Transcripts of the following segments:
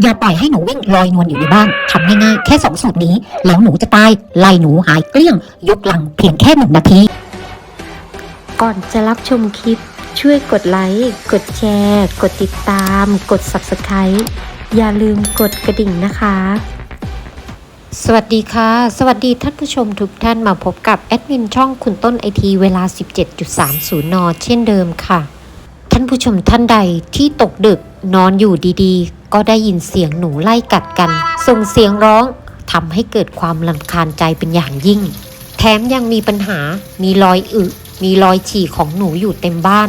อย่าปล่อยให้หนูวิ่งลอยนวลอยู่ในบ้านทำง่ายๆแค่สองสูตรนี้ แล้วหนูจะตายไล่หนูหายเกลี้ยงยกลังเพียงแค่หนึ่งนาที ก่อนจะรับชมคลิป ช่วยกดไลค์ กดแชร์ กดติดตาม กด Subscribe อย่าลืมกดกระดิ่งนะคะ สวัสดีค่ะ สวัสดีท่านผู้ชมทุกท่านมาพบกับแอดมินช่องคุณต้นไอทีเวลา 17.30 น เช่นเดิมค่ะ ท่านผู้ชมท่านใดที่ตกดึกนอนอยู่ดีๆ ก็ได้ยินเสียงหนูไล่กัดกัน ส่งเสียงร้องทำให้เกิดความลำคาญใจเป็นอย่างยิ่ง แถมยังมีปัญหา มีรอยอึ มีรอยฉี่ของหนูอยู่เต็มบ้าน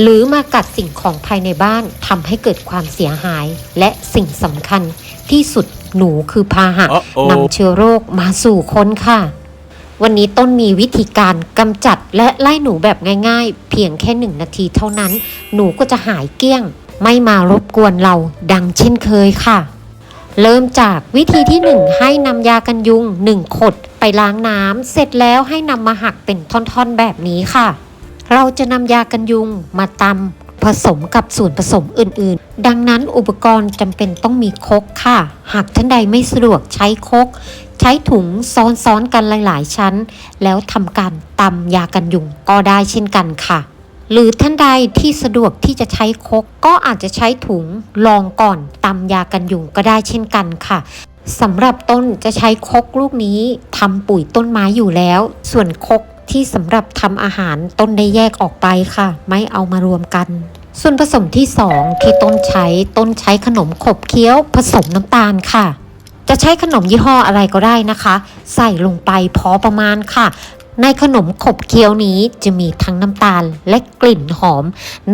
หรือมากัดสิ่งของภายในบ้านทำให้เกิดความเสียหาย และสิ่งสำคัญที่สุดหนูคือพาหะ Uh-oh นำเชื้อโรคมาสู่คนค่ะ วันนี้ต้นมีวิธีการกำจัดและไล่หนูแบบง่ายๆ เพียงแค่หนึ่งนาทีเท่านั้น หนูก็จะหายเกลี้ยง ไม่มารบกวนเราดังเช่นเคยค่ะ เริ่มจากวิธีที่ 1 ให้นำยากันยุง 1 ขดไปล้างน้ำเสร็จแล้วให้นำมาหักเป็นท่อนๆแบบนี้ค่ะ เราจะนำยากันยุงมาตำ ผสมกับส่วนผสมอื่นๆ ดังนั้นอุปกรณ์จำเป็นต้องมีครกค่ะ หากท่านใดไม่สะดวกใช้ครกใช้ถุงซ้อนๆกันหลายๆ ชั้น แล้วทำการตำยากันยุงก็ได้เช่นกันค่ะ หรือท่านใดที่สะดวกที่จะใช้ครกก็อาจจะใช้ถุงรองก่อนตำยากันยุงก็ได้เช่นกันค่ะสำหรับต้นจะใช้ครกลูกนี้ทำปุ๋ยต้นไม้อยู่แล้ว ส่วนครก ที่สำหรับทำอาหารต้นได้แยกออกไปค่ะ ไม่เอามารวมกัน ส่วนผสมที่ 2 ที่ต้นใช้ต้นใช้ขนมขบเคี้ยว ผสมน้ำตาลค่ะ จะใช้ขนมยี่ห้ออะไรก็ได้นะคะ ใส่ลงไปพอประมาณค่ะ ในขนมขบเคี้ยวนี้จะมีทั้งน้ำตาลและกลิ่นหอม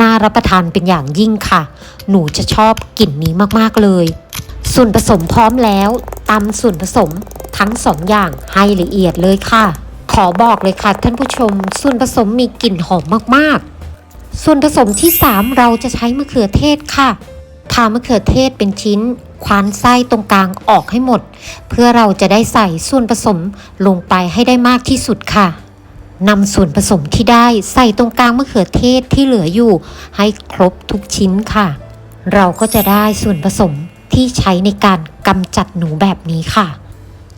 น่ารับประทานเป็นอย่างยิ่งค่ะ หนูจะชอบกลิ่นนี้มากๆเลย ส่วนผสมพร้อมแล้วตำส่วนผสมทั้งสองอย่างให้ละเอียดเลยค่ะ อบอกเลยค่ะท่านผู้ชม ส่วนผสมมีกลิ่นหอมมากๆ ส่วนผสมที่ 3 เราจะใช้มะเขือเทศค่ะทามะเขือเทศเป็นชิ้น ควานไส้ตรงกลางออกให้หมด เพื่อเราจะได้ใส่ส่วนผสมลงไปให้ได้มากที่สุดค่ะนำส่วนผสมที่ได้ใส่ตรงกลางมะเขือเทศที่เหลืออยู่ ให้ครบทุกชิ้นค่ะ เราก็จะได้ส่วนผสมที่ใช้ในการกำจัดหนูแบบนี้ค่ะ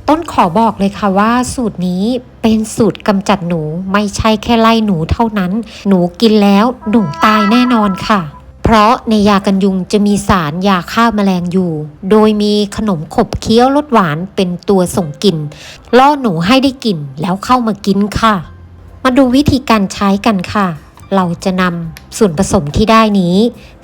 ต้นขอบอกเลยค่ะว่าสูตรนี้เป็นสูตรกำจัดหนูไม่ใช่แค่ไล่หนูเท่านั้น หนูกินแล้วหนูตายแน่นอนค่ะ เพราะในยากันยุงจะมีสารยาฆ่าแมลงอยู่ โดยมีขนมขบเคี้ยวรสหวานเป็นตัวส่งกลิ่นล่อหนูให้ได้กลิ่นแล้วเข้ามากินค่ะ มาดูวิธีการใช้กันค่ะ เราจะนำส่วนผสมที่ได้นี้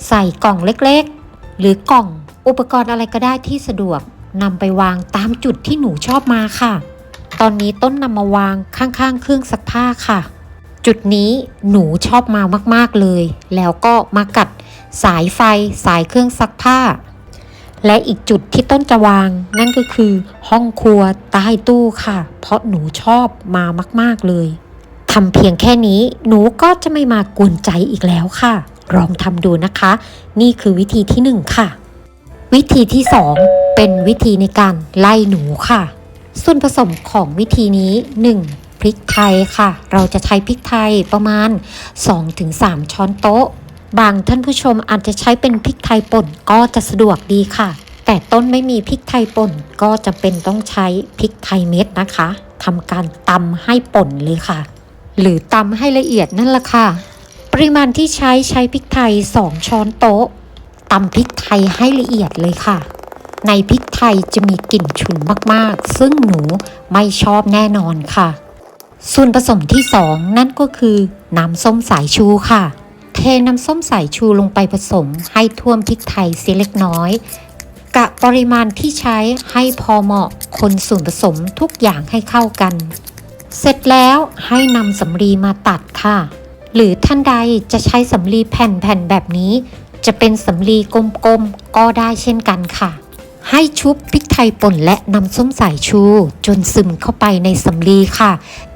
ใส่กล่องเล็กๆ หรือกล่องอุปกรณ์อะไรก็ได้ที่สะดวก นำไปวางตามจุดที่หนูชอบมาค่ะ ตอนนี้ต้นนำมาวางข้างๆ เครื่องซักผ้าค่ะ จุดนี้หนูชอบมามากๆเลย แล้วก็มากัดสายไฟสายเครื่องซักผ้า และอีกจุดที่ต้นจะวาง นั่นก็คือห้องครัวใต้ตู้ค่ะ เพราะหนูชอบมามากๆเลยทำเพียงแค่นี้หนูก็จะไม่มากวนใจอีกแล้วค่ะ ลองทำดูนะคะ นี่คือวิธีที่หนึ่งค่ะ วิธีที่2 เป็นวิธีในการไล่หนูค่ะ ส่วนผสมของวิธีนี้ 1. พริกไทยค่ะ เราจะใช้พริกไทยประมาณ 2-3 ช้อนโต๊ะ บางท่านผู้ชมอาจจะใช้เป็นพริกไทยป่นก็จะสะดวกดีค่ะ แต่ต้นไม่มีพริกไทยป่นก็จะเป็นต้องใช้พริกไทยเม็ดนะคะทำการตำให้ป่นเลยค่ะ หรือตำให้ละเอียดนั่นแหละค่ะ ปริมาณที่ใช้ใช้พริกไทย 2 ช้อนโต๊ะตำพริกไทยให้ละเอียดเลยค่ะ ในพริกไทยจะมีกลิ่นฉุนมากๆ ซึ่งหนูไม่ชอบแน่นอนค่ะ ส่วนผสมที่ 2 นั่นก็คือ น้ำส้มสายชูค่ะ เทน้ำส้มสายชูลงไปผสมให้ท่วมพริกไทยเสียเล็กน้อย กะปริมาณที่ใช้ให้พอเหมาะคนส่วนผสมทุกอย่างให้เข้ากัน เสร็จแล้วให้นำสำลีมาตัดค่ะ หรือท่านใดจะใช้สำลีแผ่นๆแบบนี้จะเป็นสำลีกลมๆก็ได้เช่นกันค่ะ ให้ชุบพริกไทยป่นและน้ำส้มสายชู จนซึมเข้าไปในสำลีค่ะ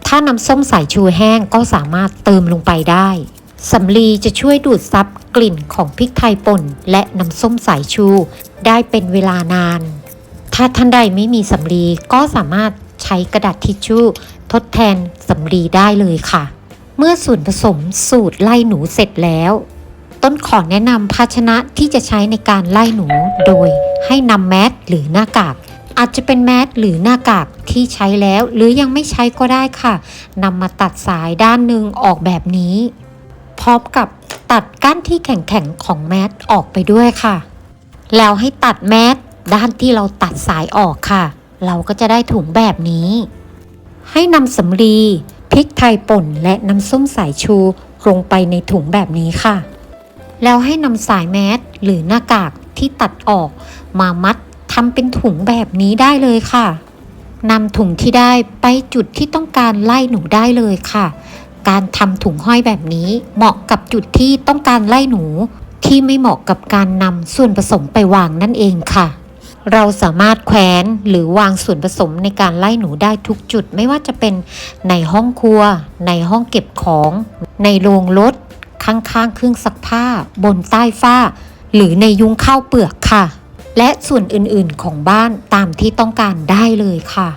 ถ้าน้ำส้มสายชูแห้งก็สามารถเติมลงไปได้สำลีจะช่วยดูดซับกลิ่นของพริกไทยป่นและน้ำส้มสายชู ได้เป็นเวลานาน ถ้าท่านใดไม่มีสำลีก็สามารถใช้กระดาษทิชชู่ ทดแทนสำลีได้เลยค่ะ เมื่อส่วนผสมสูตรไล่หนูเสร็จแล้ว ต้นขอแนะนำภาชนะที่จะใช้ในการไล่หนูโดย ให้นำแมสหรือหน้ากาก อาจจะเป็นแมสหรือหน้ากากที่ใช้แล้วหรือยังไม่ใช้ก็ได้ค่ะนำมาตัดสายด้านหนึ่งออกแบบนี้ พร้อมกับตัดก้านที่แข็งๆของแมสออกไปด้วยค่ะ แล้วให้ตัดแมสด้านที่เราตัดสายออกค่ะ เราก็จะได้ถุงแบบนี้ ให้นำสำลีพริกไทยป่นและน้ำส้มสายชูลงไปในถุงแบบนี้ค่ะ แล้วให้นำสายแมสหรือหน้ากาก ที่ตัดออก มามัดทำเป็นถุงแบบนี้ได้เลยค่ะนำถุงที่ได้ไปจุดที่ต้องการไล่หนูได้เลยค่ะ การทำถุงห้อยแบบนี้เหมาะกับจุดที่ต้องการไล่หนู ที่ไม่เหมาะกับการนำส่วนผสมไปวางนั่นเองค่ะ เราสามารถแขวนหรือวางส่วนผสมในการไล่หนูได้ทุกจุดไม่ว่าจะเป็นในห้องครัว ในห้องเก็บของ ในโรงรถข้างๆเครื่องซักผ้า บนใต้ฝ้า หรือในยุ้งข้าวเปลือกค่ะ และส่วนอื่นๆของบ้านตามที่ต้องการได้เลยค่ะ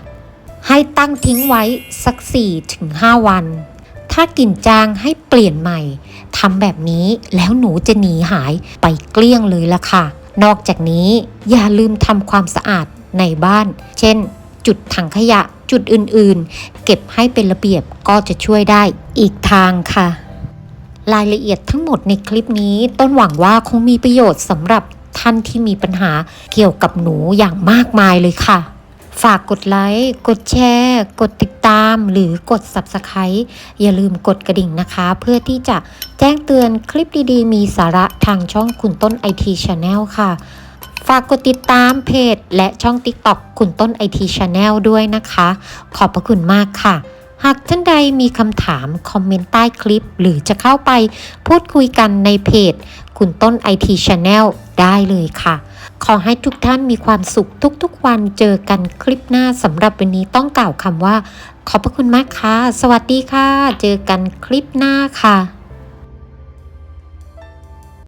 ให้ตั้งทิ้งไว้สัก 4-5 วัน ถ้ากลิ่นจางให้เปลี่ยนใหม่ทำแบบนี้แล้วหนูจะหนีหายไปเกลี้ยงเลยละค่ะ นอกจากนี้อย่าลืมทำความสะอาดในบ้าน เช่น จุดถังขยะจุดอื่นๆ เก็บให้เป็นระเบียบก็จะช่วยได้อีกทางค่ะ รายละเอียดทั้งหมดในคลิปนี้ ต้นหวังว่าคงมีประโยชน์สำหรับท่านที่มีปัญหาเกี่ยวกับหนูอย่างมากมายเลยค่ะ ฝากกดไลค์ กดแชร์ กดติดตาม หรือกด Subscribe อย่าลืมกดกระดิ่งนะคะ เพื่อที่จะแจ้งเตือนคลิปดีๆ มีสาระทางช่องคุณต้น IT Channel ค่ะ ฝากกดติดตามเพจ และช่อง TikTok คุณต้น IT Channel ด้วยนะคะ ขอบพระคุณมากค่ะ หากท่านใดมีคำถามคอมเมนต์ใต้คลิป หรือจะเข้าไปพูดคุยกันในเพจ คุณต้น IT Channel ได้เลยค่ะ ขอให้ทุกท่านมีความสุขทุกๆวันเจอกันคลิปหน้าสำหรับวันนี้ต้องกล่าวคำว่า ขอบพระคุณมากค่ะ สวัสดีค่ะ เจอกันคลิปหน้าค่ะ